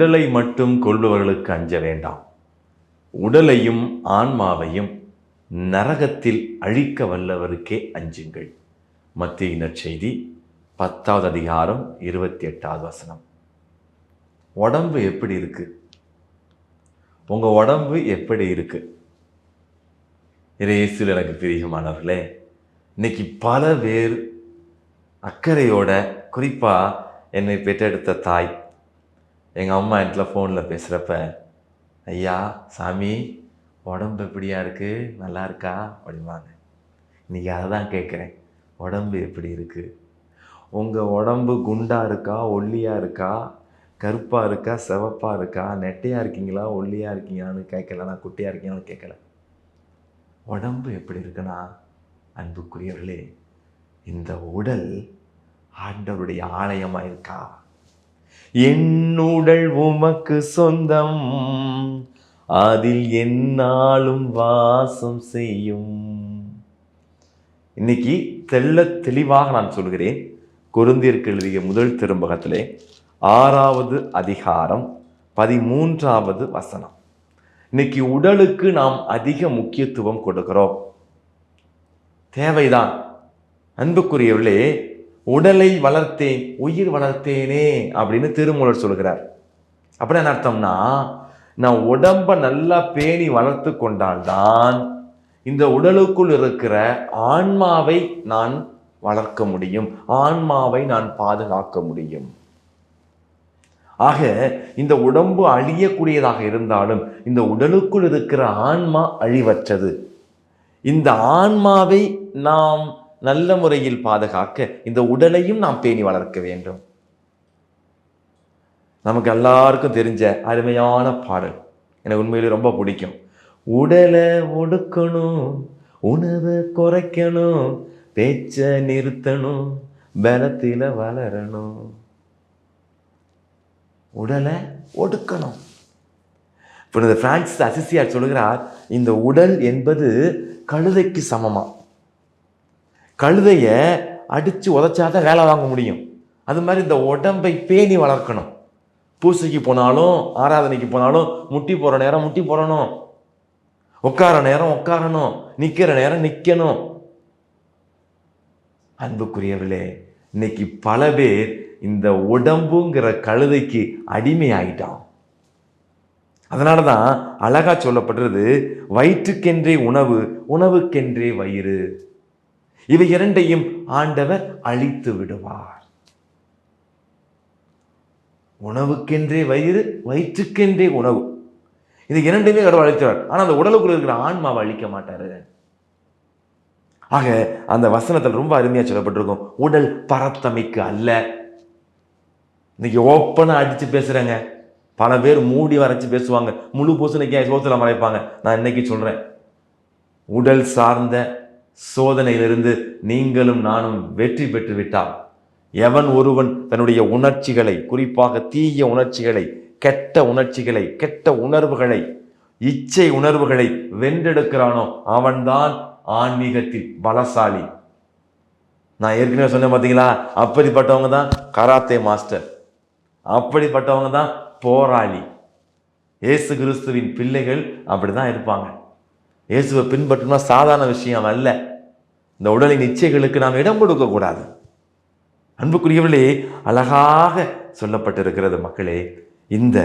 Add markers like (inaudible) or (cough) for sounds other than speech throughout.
உடலை மட்டும் கொள்பவர்களுக்கு அஞ்ச வேண்டாம். உடலையும் ஆன்மாவையும் நரகத்தில் அழிக்க வல்லவருக்கே அஞ்சுங்கள். மத்திய செய்தி பத்தாவது அதிகாரம் இருபத்தி எட்டாவது வசனம். உடம்பு எப்படி இருக்கு? உங்கள் உடம்பு எப்படி இருக்கு? இறையேசில் எனக்கு பிரியமானவர்களே இன்னைக்கு பல பேர் அக்கறையோட குறிப்பாக என்னை பெற்றெடுத்த தாய் எங்கள் அம்மா என்கிட்ட ஃபோனில் பேசுகிறப்ப ஐயா சாமி உடம்பு எப்படியா இருக்குது நல்லா இருக்கா? அப்படிம்பாங்க. இன்றைக்கி அதை தான் கேட்குறேன் உடம்பு எப்படி இருக்கு? உங்கள் உடம்பு குண்டாக இருக்கா? ஒல்லியாக இருக்கா? கருப்பாக இருக்கா? சிவப்பாக இருக்கா? நெட்டையாக இருக்கீங்களா? ஒல்லியாக இருக்கீங்களான்னு கேட்கல நான் குட்டியாக இருக்கீங்களான்னு கேட்கல உடம்பு எப்படி இருக்குன்னா அன்புக்குரியவர்களே இந்த உடல் ஆண்டவருடைய ஆலயமாக இருக்கா? என்னுடல் உமக்கு சொந்தம். அதில் என்னாலும் வாசம் செய்யும். இன்னைக்கு தெல்ல தெளிவாக நான் சொல்கிறேன். குருந்தியருக்கு எழுதிய முதல் திரும்பகத்திலே ஆறாவது அதிகாரம் பதிமூன்றாவது வசனம். இன்னைக்கு உடலுக்கு நாம் அதிக முக்கியத்துவம் கொடுக்கிறோம். தேவைதான். அன்புக்குரியவர்களே உடலை வளர்த்தேன் உயிர் வளர்த்தேனே அப்படின்னு திருமூலர் சொல்கிறார் அப்படி என்ன அர்த்தம்னா நான் உடம்ப நல்லா பேணி வளர்த்து கொண்டால்தான் இந்த உடலுக்குள் இருக்கிற ஆன்மாவை நான் வளர்க்க முடியும் ஆன்மாவை நான் பாதுகாக்க முடியும். ஆக இந்த உடம்பு அழியக்கூடியதாக இருந்தாலும் இந்த உடலுக்குள் இருக்கிற ஆன்மா அழிவற்றது. இந்த ஆன்மாவை நாம் நல்ல முறையில் பாதுகாக்க இந்த உடலையும் நாம் பேணி வளர்க்க வேண்டும். நமக்கு எல்லாருக்கும் தெரிஞ்ச அருமையான பாடல். எனக்கு உண்மையிலே ரொம்ப பிடிக்கும். உடலை ஒடுக்கணும் உணவை குறைக்கணும் பேச்ச நிறுத்தணும் பலத்தில வளரணும். உடலை ஒடுக்கணும். இப்போ இந்த பிரான்சிஸ் அசிசியார் சொல்லுகிறார் இந்த உடல் என்பது கழுதைக்கு சமமாக கழுதையை அடித்து உதைச்சாதான் வேலை வாங்க முடியும். அது மாதிரி இந்த உடம்பை பேணி வளர்க்கணும். பூசைக்கு போனாலும் ஆராதனைக்கு போனாலும் முட்டி போகிற நேரம் முட்டி போடணும். உட்கார நேரம் உட்காரணும். நிற்கிற நேரம் நிற்கணும் அன்புக்குரியவர்களே இன்னைக்கு பல பேர் இந்த உடம்புங்கிற கழுதைக்கு அடிமை ஆகிட்டான் அதனால தான் அழகா சொல்லப்படுறது வயிற்றுக்கென்றே உணவு உணவுக்கென்றே வயிறு. இவை இரண்டையும் ஆண்டவர் அழித்து விடுவார். உணவுக்கென்றே வயிறு வயிற்றுக்கென்றே உணவு. இது இரண்டுமே கடவுள் அழித்துவார். ஆனால் அந்த உடலுக்குள்ள இருக்கிற ஆன்மாவை அழிக்க மாட்டாரு. ஆக அந்த வசனத்தில் ரொம்ப அருமையாக சொல்லப்பட்டிருக்கும். உடல் பரத்தமைக்கு அல்ல. இன்னைக்கு ஓப்பனாக அடித்து பேசுகிறேங்க பல பேர் மூடி வரைச்சு பேசுவாங்க. முழு பூசணிக்காய் சோத்துல மறைப்பாங்க. நான் இன்னைக்கு சொல்கிறேன் உடல் சார்ந்த சோதனையிலிருந்து நீங்களும் நானும் வெற்றி பெற்று விட்டால் எவன் ஒருவன் தன்னுடைய உணர்ச்சிகளை குறிப்பாக தீய உணர்ச்சிகளை கெட்ட உணர்ச்சிகளை கெட்ட உணர்வுகளை இச்சை உணர்வுகளை வென்றெடுக்கிறானோ அவன்தான் ஆன்மீகத்தில் பலசாலி. நான் ஏற்கனவே சொன்னேன் பார்த்தீங்களா? அப்படிப்பட்டவங்க தான் கராத்தே மாஸ்டர். அப்படிப்பட்டவங்க தான் போராளி. இயேசு கிறிஸ்துவின் பிள்ளைகள் அப்படிதான் இருப்பாங்க. இயேசுவை பின்பற்றணும்னா சாதாரண விஷயம் அல்ல. இந்த உடலின் இச்சைகளுக்கு நாம் இடம் கொடுக்கக்கூடாது அன்புக்குரியவர்களே அழகாக சொல்லப்பட்டிருக்கிறது மக்களே இந்த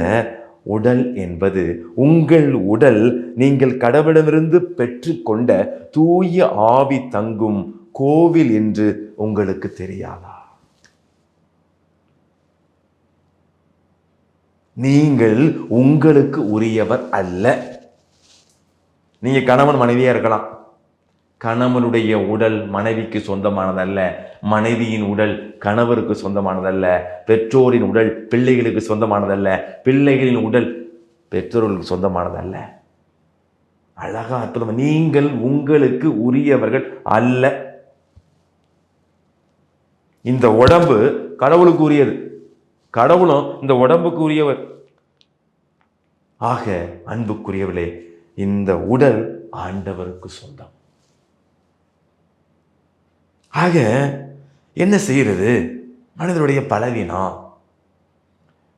உடல் என்பது உங்கள் உடல் நீங்கள் கடவுளிடமிருந்து பெற்றுக்கொண்ட தூய ஆவி தங்கும் கோவில் என்று உங்களுக்கு தெரியாதா? நீங்கள் உங்களுக்கு உரியவர் அல்ல. நீங்க கணவன் மனைவியா இருக்கலாம் கணவனுடைய உடல் மனைவிக்கு சொந்தமானதல்ல மனைவியின் உடல் கணவருக்கு சொந்தமானதல்ல பெற்றோரின் உடல் பிள்ளைகளுக்கு சொந்தமானதல்ல பிள்ளைகளின் உடல் பெற்றோர்களுக்கு சொந்தமானதல்ல. அழகா அற்புதம். நீங்கள் உங்களுக்கு உரியவர்கள் அல்ல. இந்த உடம்பு கடவுளுக்கு உரியது. கடவுளும் இந்த உடம்புக்கு உரியவர். ஆக அன்புக்குரியவர்களே இந்த உடல் ஆண்டவருக்கு சொந்தம். ஆக என்ன செய்கிறது? மனிதனுடைய பலவீனம்.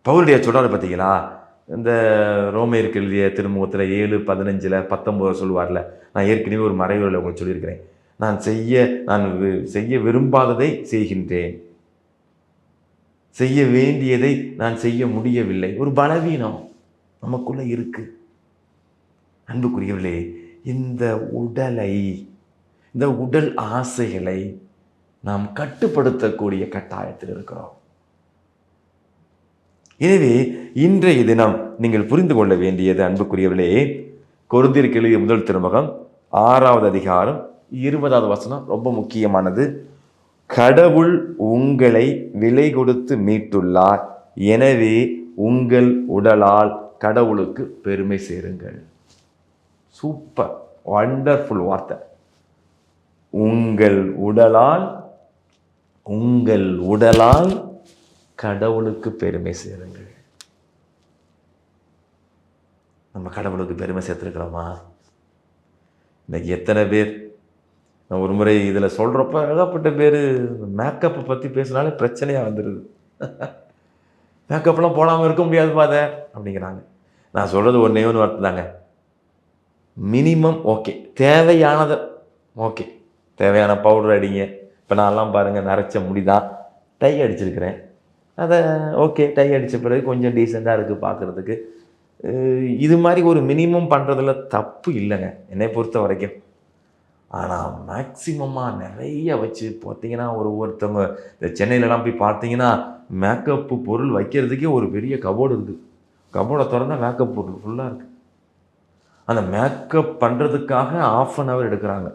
பவுலுடைய சொல்கிறார் பார்த்தீங்களா இந்த ரோமேற்கு எழுதிய திருமுகத்தில் ஏழு பதினஞ்சில் பத்தொம்போது சொல்லுவார்ல நான் ஏற்கனவே ஒரு மறைவுரையில் உங்களுக்கு சொல்லியிருக்கிறேன். நான் செய்ய நான் வி- செய்ய விரும்பாததை செய்கின்றேன். செய்ய வேண்டியதை நான் செய்ய முடியவில்லை. ஒரு பலவீனம் நமக்குள்ளே இருக்கு. அன்புக்குரியவர்களே இந்த உடலை இந்த உடல் ஆசைகளை நாம் கட்டுப்படுத்தக்கூடிய கட்டாயத்தில் இருக்கிறோம். எனவே இன்றைய தினம் நீங்கள் புரிந்து கொள்ள வேண்டியது அன்புக்குரியவர்களே கொருந்திற்கு எழுதிய முதல் திருமகம் ஆறாவது அதிகாரம் இருபதாவது வசனம் ரொம்ப முக்கியமானது. கடவுள் உங்களை விலை கொடுத்து மீட்டுள்ளார். எனவே உங்கள் உடலால் கடவுளுக்கு பெருமை சேருங்கள். சூப்பர் வண்டர்ஃபுல் வார்த்தை. உங்கள் உடலால் உங்கள் உடலால் கடவுளுக்கு பெருமை சேருங்கள். நம்ம கடவுளுக்கு பெருமை சேர்த்துருக்கிறோமா? இன்னைக்கு எத்தனை பேர்? நான் ஒரு முறை இதில் சொல்கிறப்ப ஏகப்பட்ட பேர் மேக்கப்பை பற்றி பேசினாலே பிரச்சனையாக வந்துடுது (laughs) மேக்கப்லாம் போடாமல் இருக்க முடியாது பாத அப்படிங்கிறாங்க. நான் சொல்கிறது ஒன்றே ஒன்று வார்த்தை தாங்க மினிமம் ஓகே தேவையானதை ஓகே தேவையான பவுடர் அடிங்க. இப்போ நான்லாம் பாருங்கள் நரைச்ச முடிதான். டை அடிச்சிருக்கிறேன். அதை ஓகே டை அடித்த பிறகு கொஞ்சம் டீசெண்டாக இருக்குது பார்க்குறதுக்கு இது மாதிரி ஒரு மினிமம் பண்ணுறதுல தப்பு இல்லைங்க என்னை பொறுத்த வரைக்கும். ஆனால் மேக்சிமமாக நிறைய வச்சு பார்த்தீங்கன்னா ஒரு ஒருத்தவங்க இந்த சென்னையிலலாம் போய் பார்த்தீங்கன்னா மேக்கப்பு பொருள் வைக்கிறதுக்கே ஒரு பெரிய கபோர்டு இருக்குது கபோர்டை திறந்தா மேக்கப் பொருள் ஃபுல்லாக இருக்குது அந்த மேக்கப் பண்ணுறதுக்காக ஆஃப் அன் ஹவர் எடுக்கிறாங்க.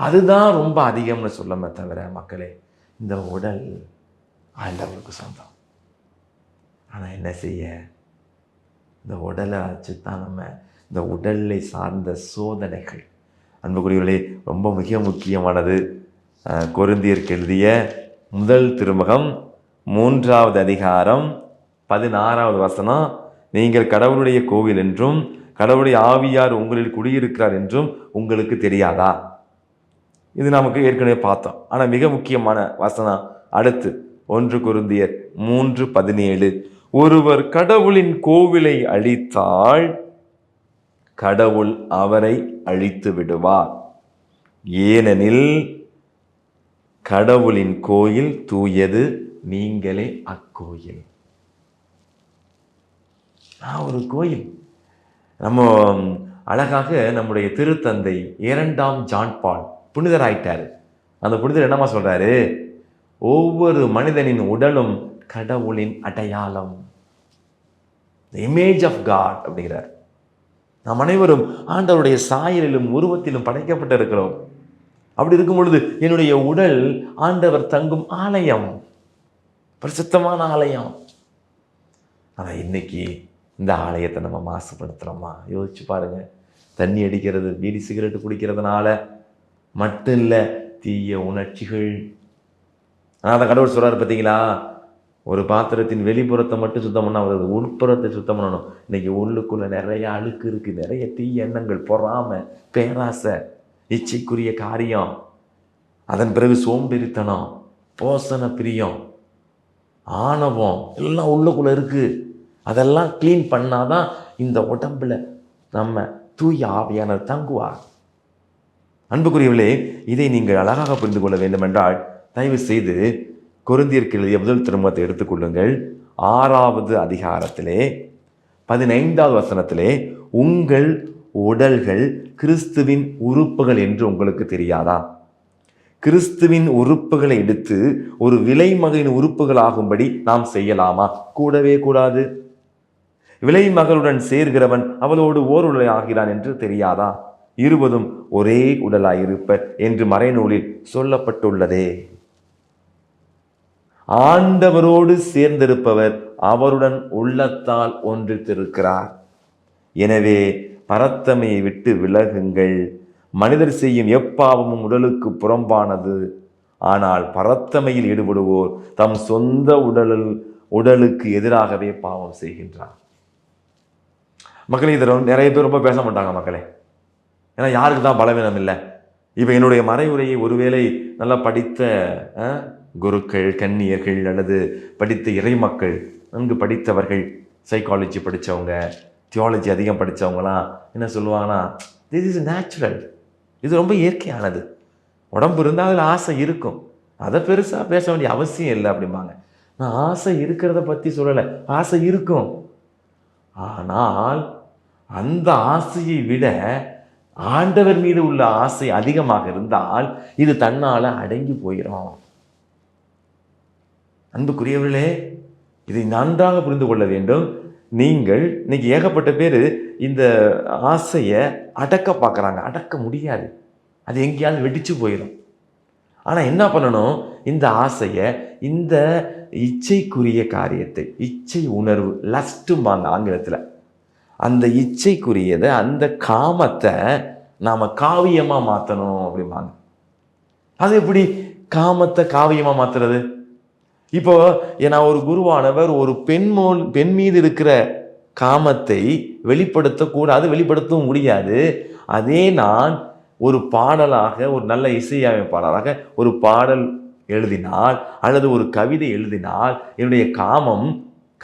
அதுதான் ரொம்ப அதிகம்னு சொல்லமே தவிர மக்களே இந்த உடல் ஆண்டவருக்கு சொந்தம். ஆனால் என்ன செய்ய? இந்த உடலை வச்சு தான் நம்ம இந்த உடலை சார்ந்த சோதனைகள். அன்புக்குரியவர்களே ரொம்ப மிக முக்கியமானது அஹ், எழுதிய முதல் திருமுகம் மூன்றாவது அதிகாரம் பதினாறாவது வசனம் நீங்கள் கடவுளுடைய கோவில் என்றும் கடவுளுடைய ஆவியார் உங்களில் குடியிருக்கிறார் என்றும் உங்களுக்கு தெரியாதா? இது நமக்கு ஏற்கனவே பார்த்தோம். ஆனால் மிக முக்கியமான வசனம் அடுத்து ஒன்று குருந்தியர் மூன்று பதினேழு. ஒருவர் கடவுளின் கோவிலை அழித்தால் கடவுள் அவரை அழித்து விடுவார். ஏனெனில் கடவுளின் கோயில் தூயது நீங்களே அக்கோயில். நான் ஒரு கோயில். நம்ம அழகாக நம்முடைய திருத்தந்தை இரண்டாம் ஜான்பால் புனிதர் ஆயிட்டார் அந்த புனிதர் என்னமா சொல்கிறாரு ஒவ்வொரு மனிதனின் உடலும் கடவுளின் அடையாளம். த இமேஜ் ஆஃப் காட் அப்படிங்கிறார். நாம் அனைவரும் ஆண்டவருடைய சாயலிலும் உருவத்திலும் படைக்கப்பட்டு இருக்கிறோம் அப்படி இருக்கும் பொழுது என்னுடைய உடல் ஆண்டவர் தங்கும் ஆலயம். பிரசித்தமான ஆலயம். ஆனால் இன்னைக்கு இந்த ஆலயத்தை நம்ம மாசுபடுத்துகிறோமா யோசிச்சு பாருங்கள் தண்ணி அடிக்கிறது பீடி சிகரெட்டு குடிக்கிறதுனால மட்டும் இல்லை தீய உணர்ச்சிகள். ஆனால் அந்த கடவுள் சொல்கிறார் பார்த்தீங்களா ஒரு பாத்திரத்தின் வெளிப்புறத்தை மட்டும் சுத்தம் பண்ணால் அது உட்புறத்தை சுத்தம் பண்ணணும். இன்றைக்கி உள்ளுக்குள்ளே நிறைய அழுக்கு இருக்குது நிறைய தீய எண்ணங்கள் பொறாமை பேராசை இச்சைக்குரிய காரியம். அதன் பிறகு சோம்பேறித்தனம் போசன பிரியம் ஆணவம் எல்லாம் உள்ளுக்குள்ளே இருக்குது அதெல்லாம் க்ளீன் பண்ணாதான் இந்த உடம்புல நம்ம தூய ஆவியானவர் தங்குவார். அன்புக்குரியவர்களே இதை நீங்கள் அழகாக புரிந்து கொள்ள வேண்டுமென்றால் தயவு செய்து கொருந்தியருக்கு எழுதிய முதல் திருமணத்தை எடுத்துக்கொள்ளுங்கள் ஆறாவது அதிகாரத்திலே பதினைந்தாவது வசனத்திலே உங்கள் உடல்கள் கிறிஸ்துவின் உறுப்புகள் என்று உங்களுக்கு தெரியாதா? கிறிஸ்துவின் உறுப்புகளை எடுத்து ஒரு விலைமகளின் உறுப்புகளாகும்படி நாம் செய்யலாமா? கூடவே கூடாது. விலைமகளுடன் சேர்கிறவன் அவளோடு ஓர் ஆகிறான் என்று தெரியாதா? இருவதும் ஒரே உடலாயிருப்பர் என்று மறைநூலில் சொல்லப்பட்டுள்ளதே. ஆண்டவரோடு சேர்ந்திருப்பவர் அவருடன் உள்ளத்தால் ஒன்றித்திருக்கிறார். எனவே பரத்தமையை விட்டு விலகுங்கள். மனிதர் செய்யும் எப்பாவமும் உடலுக்கு புறம்பானது. ஆனால் பரத்தமையில் ஈடுபடுவோர் தம் சொந்த உடலில் உடலுக்கு எதிராகவே பாவம் செய்கின்றார். மக்களே இதில் நிறைய பேர் ரொம்ப பேச மாட்டாங்க மக்களே. ஏன்னா யாருக்கு தான் பலவீனம் இல்லை இப்போ என்னுடைய மறைவுரையை ஒருவேளை நல்லா படித்த குருக்கள் கன்னியர்கள் அல்லது படித்த இறைமக்கள் நன்கு படித்தவர்கள் சைக்காலஜி படித்தவங்க தியாலஜி அதிகம் படித்தவங்களாம் என்ன சொல்லுவாங்கன்னா திஸ் இஸ் நேச்சுரல் இது ரொம்ப இயற்கையானது. உடம்பு இருந்தால் அதில் ஆசை இருக்கும். அதை பெருசாக பேச வேண்டிய அவசியம் இல்லை அப்படிம்பாங்க. நான் ஆசை இருக்கிறத பற்றி சொல்லலை. ஆசை இருக்கும். ஆனால் அந்த ஆசையை விட ஆண்டவர் மீது உள்ள ஆசை அதிகமாக இருந்தால் இது தன்னால் அடங்கி போயிடும் அன்புக்குரியவர்களே இதை நன்றாக புரிந்து கொள்ள வேண்டும். நீங்கள் இன்னைக்கு ஏகப்பட்ட பேர் இந்த ஆசையை அடக்க பார்க்குறாங்க. அடக்க முடியாது. அது எங்கேயாவது வெடிச்சு போயிடும் ஆனால் என்ன பண்ணணும்? இந்த ஆசையை இந்த இச்சைக்குரிய காரியத்தை இச்சை உணர்வு லஸ்ட்டும்பாங்க ஆங்கிலத்தில். அந்த இச்சைக்குரியதை அந்த காமத்தை நாம் காவியமாக மாற்றணும் அப்படிம்பாங்க. அது எப்படி? காமத்தை காவியமாக மாற்றுறது இப்போ நான் ஒரு குருவானவர் ஒரு பெண் பெண் மீது இருக்கிற காமத்தை வெளிப்படுத்தக்கூடாது வெளிப்படுத்தவும் முடியாது. அதே நான் ஒரு பாடலாக ஒரு நல்ல இசையமைப்பாளராக ஒரு பாடல் எழுதினால் அல்லது ஒரு கவிதை எழுதினால் என்னுடைய காமம்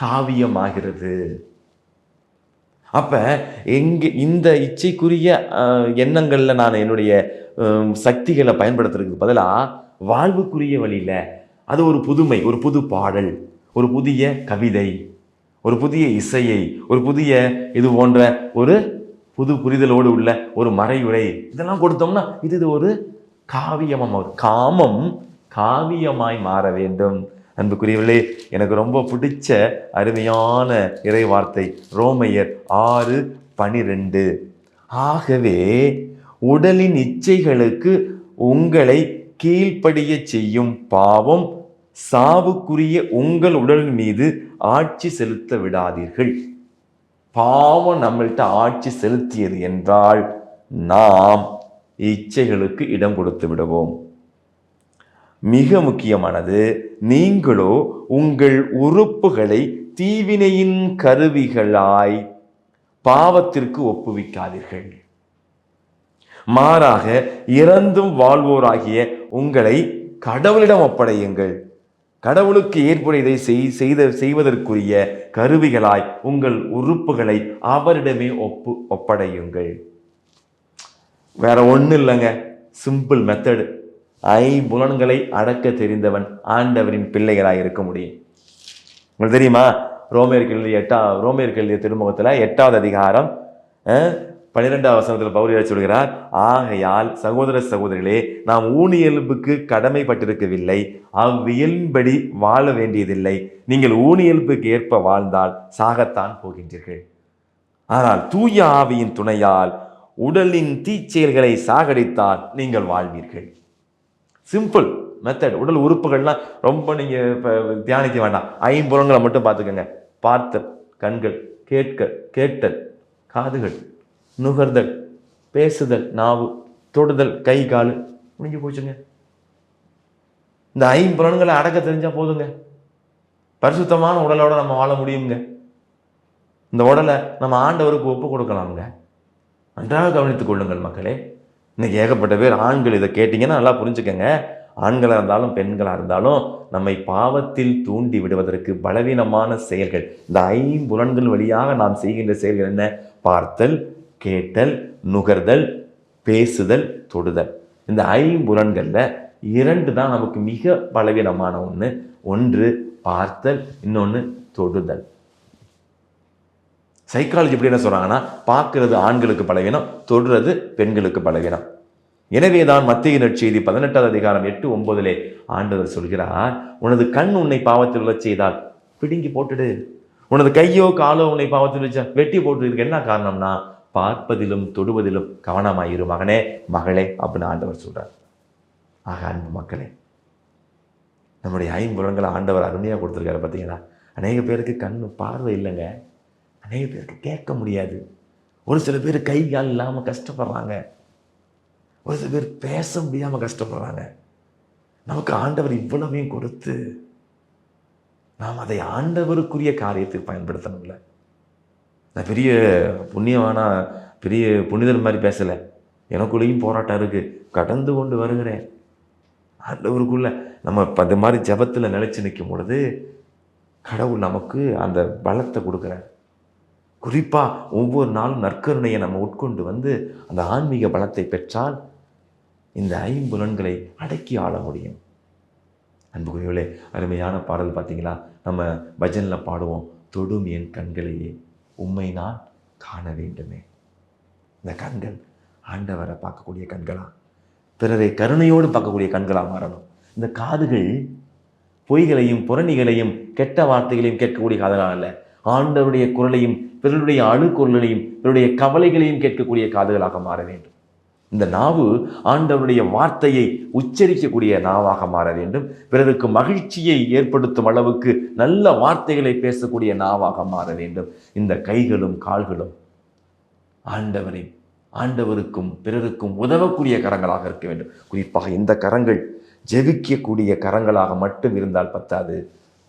காவியமாகிறது. அப்போ எங்கே இந்த இச்சைக்குரிய எண்ணங்களில் நான் என்னுடைய சக்திகளை பயன்படுத்துறதுக்கு பதிலாக வாழ்வுக்குரிய வழியில் அது ஒரு புதுமை ஒரு புது பாடல் ஒரு புதிய கவிதை ஒரு புதிய இசையை ஒரு புதிய இது போன்ற ஒரு புது புரிதலோடு உள்ள ஒரு மறையுரை இதெல்லாம் கொடுத்தோம்னா இது இது ஒரு காவியமாக மாறும். காமம் காவியமாய் மாற வேண்டும் அன்புக்குரியவர்களே எனக்கு ரொம்ப பிடிச்ச அருமையான இறை வார்த்தை ரோமையர் ஆறு பனிரெண்டு. ஆகவே உடலின் இச்சைகளுக்கு உங்களை கீழ்ப்படிய செய்யும் பாவம் சாவுக்குரிய உங்கள் உடல் மீது ஆட்சி செலுத்த விடாதீர்கள். பாவம் நம்மள்ட்ட ஆட்சி செலுத்தியது என்றால் நாம் இச்சைகளுக்கு இடம் கொடுத்து விடுவோம். மிக முக்கியமானது நீங்களோ உங்கள் உறுப்புகளை தீவினையின் கருவிகளாய் பாவத்திற்கு ஒப்புவிக்காதீர்கள். மாறாக இறந்தும் வாழ்வோராகிய உங்களை கடவுளிடம் ஒப்படையுங்கள். கடவுளுக்கு ஏற்புடையதை செய் செய்த செய்வதற்குரிய கருவிகளாய் உங்கள் உறுப்புகளை அவரிடமே ஒப்பு ஒப்படையுங்கள். வேற ஒன்றும் இல்லைங்க. சிம்பிள் மெத்தடு ஐம்புலன்களை அடக்க தெரிந்தவன் ஆண்டவரின் பிள்ளைகளாக இருக்க முடியும். உங்களுக்கு தெரியுமா? ரோமியர் எட்டா ரோமியர் திருமுகத்தில் எட்டாவது அதிகாரம் பன்னிரெண்டாவது வசனத்தில் பௌரியார் சொல்கிறார் ஆகையால் சகோதர சகோதரிகளே நாம் ஊனியல்புக்கு கடமைப்பட்டிருக்கவில்லை அவ்வியல்படி வாழ வேண்டியதில்லை. நீங்கள் ஊனியல்புக்கு ஏற்ப வாழ்ந்தால் சாகத்தான் போகின்றீர்கள். ஆனால் தூய ஆவியின் துணையால் உடலின் தீச்செயல்களை சாகடித்தால் நீங்கள் வாழ்வீர்கள். சிம்பிள் மெத்தட் உடல் உறுப்புகள்லாம் ரொம்ப நீங்கள் இப்போ தியானிக்க வேண்டாம். ஐம்புலங்களை மட்டும் பார்த்துக்கோங்க. பார்த்தல் கண்கள் கேட்க கேட்டல் காதுகள் நுகர்தல் பேசுதல் நாவு தொடுதல் கை கால் முடிஞ்சு போச்சுங்க. இந்த ஐம்புலன்களை அடக்க தெரிஞ்சால் போதுங்க. பரிசுத்தமான உடலோட நம்ம வாழ முடியுங்க. இந்த உடலை நம்ம ஆண்டவருக்கு ஒப்பு கொடுக்கலாம்ங்க. நன்றாக கவனித்துக் கொள்ளுங்கள் மக்களே. இன்றைக்கி ஏகப்பட்ட பேர் ஆண்கள் இதை கேட்டிங்கன்னா நல்லா புரிஞ்சுக்கங்க. ஆண்களாக இருந்தாலும் பெண்களாக இருந்தாலும் நம்மை பாவத்தில் தூண்டி விடுவதற்கு பலவீனமான செயல்கள். இந்த ஐம்புலன்கள் வழியாக நாம் செய்கின்ற செயல்கள் என்ன? பார்த்தல் கேட்டல் நுகர்தல் பேசுதல் தொடுதல். இந்த ஐம்புலன்களில் இரண்டு தான் நமக்கு மிக பலவீனமான ஒன்று ஒன்று பார்த்தல் இன்னொன்று தொடுதல். சைக்காலஜி எப்படி என்ன சொல்கிறாங்கன்னா பார்க்கறது ஆண்களுக்கு பலவீனம் தொடுறது பெண்களுக்கு பலவீனம். எனவே தான் மத்திய நற்செய்தி பதினெட்டாவது அதிகாரம் எட்டு ஒன்பதிலே ஆண்டவர் சொல்கிறார் உனது கண் உன்னை பாவத்தில் உள்ள செய்தால் பிடுங்கி போட்டுடு. உனது கையோ காலோ உன்னை பாவத்தில் வச்சா வெட்டி போட்டு இதுக்கு என்ன காரணம்னா பார்ப்பதிலும் தொடுவதிலும் கவனமாயிரு மகனே மகளே அப்படின்னு ஆண்டவர் சொல்கிறார் ஆக அன்பு மக்களே நம்முடைய ஐம்புலங்களை ஆண்டவர் அருமையாக கொடுத்துருக்காரு பார்த்தீங்களா அநேக பேருக்கு கண் பார்வை இல்லைங்க. அநேக பேருக்கு கேட்க முடியாது. ஒரு சில பேர் கை கால் இல்லாமல் கஷ்டப்படுறாங்க. ஒரு சில பேர் பேச முடியாமல் கஷ்டப்படுறாங்க. நமக்கு ஆண்டவர் இவ்வளவையும் கொடுத்து நாம் அதை ஆண்டவருக்குரிய காரியத்துக்கு பயன்படுத்தணும்ல. நான் பெரிய புண்ணியமான பெரிய புனிதர் மாதிரி பேசலை. எனக்குள்ளேயும் போராட்டம் இருக்குது கடந்து கொண்டு வருகிறேன். ஆண்டவருக்குள்ள நம்ம இப்போ இந்த மாதிரி ஜபத்தில் நிலச்சி நிற்கும் பொழுது கடவுள் நமக்கு அந்த பலத்தை கொடுக்குறார். குறிப்பாக ஒவ்வொரு நாளும் நற்கருணையை நம்ம உட்கொண்டு வந்து அந்த ஆன்மீக பலத்தை பெற்றால் இந்த ஐம்புலன்களை அடக்கி ஆள முடியும். அன்புக்குரியவளே அருமையான பாடல் பார்த்தீங்களா? நம்ம பஜனில் பாடுவோம் தொடும் என் கண்களையே உண்மை நான் காண வேண்டுமே. இந்த கண்கள் ஆண்டவரை பார்க்கக்கூடிய கண்களாக பிறரை கருணையோடு பார்க்கக்கூடிய கண்களாக மாறணும். இந்த காதுகள் பொய்களையும் புறணிகளையும் கெட்ட வார்த்தைகளையும் கேட்கக்கூடிய காதலாக இல்லை ஆண்டவருடைய குரலையும் பிறருடைய அணுக்குரலையும் பிறருடைய கவலைகளையும் கேட்கக்கூடிய காதுகளாக மாற வேண்டும். இந்த நாவு ஆண்டவருடைய வார்த்தையை உச்சரிக்கக்கூடிய நாவாக மாற வேண்டும். பிறருக்கு மகிழ்ச்சியை ஏற்படுத்தும் அளவுக்கு நல்ல வார்த்தைகளை பேசக்கூடிய நாவாக மாற வேண்டும். இந்த கைகளும் கால்களும் ஆண்டவரை ஆண்டவருக்கும் பிறருக்கும் உதவக்கூடிய கரங்களாக இருக்க வேண்டும். குறிப்பாக இந்த கரங்கள் ஜெபிக்கக்கூடிய கரங்களாக மட்டும் இருந்தால் பத்தாது.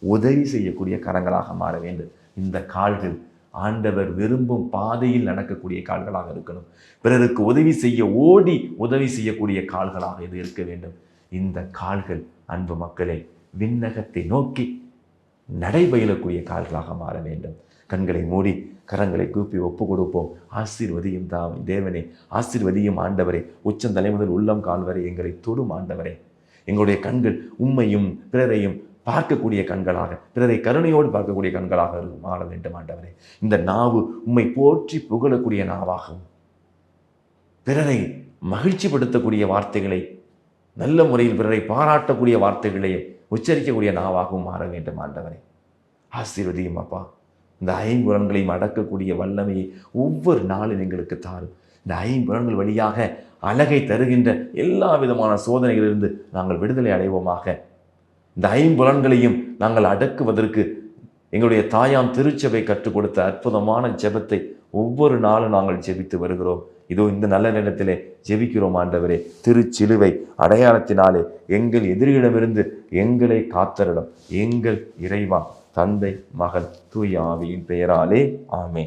உதவி செய்யக்கூடிய கரங்களாக மாற வேண்டும். இந்த கால்கள் ஆண்டவர் விரும்பும் பாதையில் நடக்கக்கூடிய கால்களாக இருக்கணும். பிறருக்கு உதவி செய்ய ஓடி உதவி செய்யக்கூடிய கால்களாக இது இருக்க வேண்டும். இந்த கால்கள் அன்பு மக்களே விண்ணகத்தை நோக்கி நடைபயிலக்கூடிய கால்களாக மாற வேண்டும். கண்களை மூடி கரங்களை கூப்பி ஒப்பு கொடுப்போம் ஆசீர்வதியும் தாம் தேவனே. ஆசீர்வதியும் ஆண்டவரே. உச்சந்தலை முதல் உள்ளம் கால் வரை எங்களை தொடும் ஆண்டவரே. எங்களுடைய கண்கள் உம்மையும் பிறரையும் பார்க்கக்கூடிய கண்களாக பிறரை கருணையோடு பார்க்கக்கூடிய கண்களாக மாற வேண்டும் ஆண்டவரே. இந்த நாவு உம்மை போற்றி புகழக்கூடிய நாவாகவும் பிறரை மகிழ்ச்சிப்படுத்தக்கூடிய வார்த்தைகளை நல்ல முறையில் பிறரை பாராட்டக்கூடிய வார்த்தைகளை உச்சரிக்கக்கூடிய நாவாகவும் மாற வேண்டும் ஆண்டவரே. ஆசீர்வதியும் அப்பா. இந்த ஐம்புலன்களையும் அடக்கக்கூடிய வல்லமையை ஒவ்வொரு நாளும் எங்களுக்கு தாரும். இந்த ஐம்புலன்கள் வழியாக அழகை தருகின்ற எல்லா விதமான சோதனைகளிலிருந்து நாங்கள் விடுதலை அடைவோமாக. இந்த ஐம்புலன்களையும் நாங்கள் அடக்குவதற்கு எங்களுடைய தாயாம் திருச்சபை கற்றுக் கொடுத்த அற்புதமான ஜெபத்தை ஒவ்வொரு நாளும் நாங்கள் ஜெபித்து வருகிறோம். இதோ இந்த நல்ல நேரத்திலே ஜெபிக்கிறோம் ஆண்டவரே. திருச்சிலுவை அடையாளத்தினாலே எங்கள் எதிரிகளிடமிருந்து எங்களை காத்தரிடம் எங்கள் இறைவா தந்தை மகன் தூய் ஆவியின் பெயராலே. ஆமே